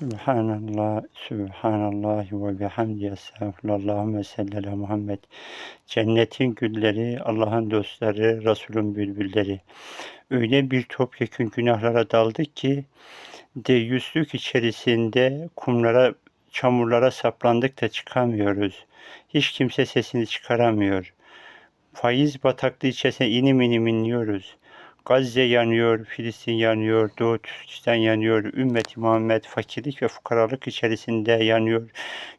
Sübhanallah, Sübhanallah ve bihamdi estağfurullah. Allahümme salli ala Muhammed. Cennetin gülleri, Allah'ın dostları, Resulün bülbülleri. Öyle bir topyekun günahlara daldık ki, deyyüzlük içerisinde kumlara, çamurlara saplandık da çıkamıyoruz. Hiç kimse sesini çıkaramıyor. Faiz bataklığı içerisine inim inim inliyoruz. Gazze yanıyor, Filistin yanıyor, Doğu Türkistan yanıyor, ümmeti Muhammed fakirlik ve fukaralık içerisinde yanıyor.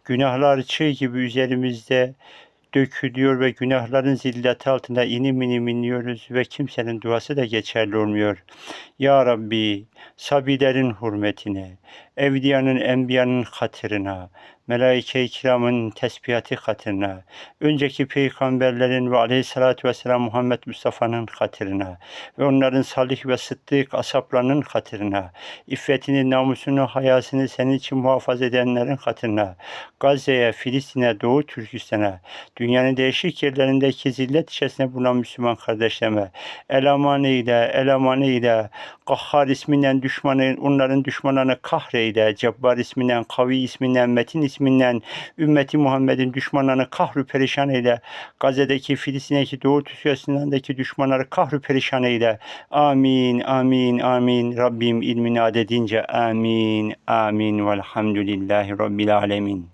Günahlar çığ gibi üzerimizde dökülüyor ve günahların zilleti altında inim inim inliyoruz ve kimsenin duası da geçerli olmuyor. Ya Rabbi, sabilerin hürmetine, evliyanın, enbiyanın hatırına, melaike-i kiramın tesbihatı hatırına, önceki peygamberlerin ve aleyhissalatü vesselam Muhammed Mustafa'nın hatırına ve onların salih ve sıddık asaplarının hatırına, iffetini, namusunu, hayasını senin için muhafaza edenlerin hatırına, Gazze'ye, Filistin'e, Doğu Türkistan'a, dünyanın değişik yerlerindeki zillet içerisinde bulunan Müslüman kardeşlerime, elemanıyla, elemanıyla, Kahhar isminden düşmanı, onların düşmanlarını kahreyle, Cebbar isminden, Kavi isminden, Metin isminden, ümmeti Muhammed'in düşmanlarını kahru perişan eyle, Gazze'deki, Filistin'deki, Doğu Türkistan'daki düşmanları kahru perişan eyle. Amin, amin, amin. Rabbim ilmini adedince amin, amin. Velhamdülillahi Rabbil alemin.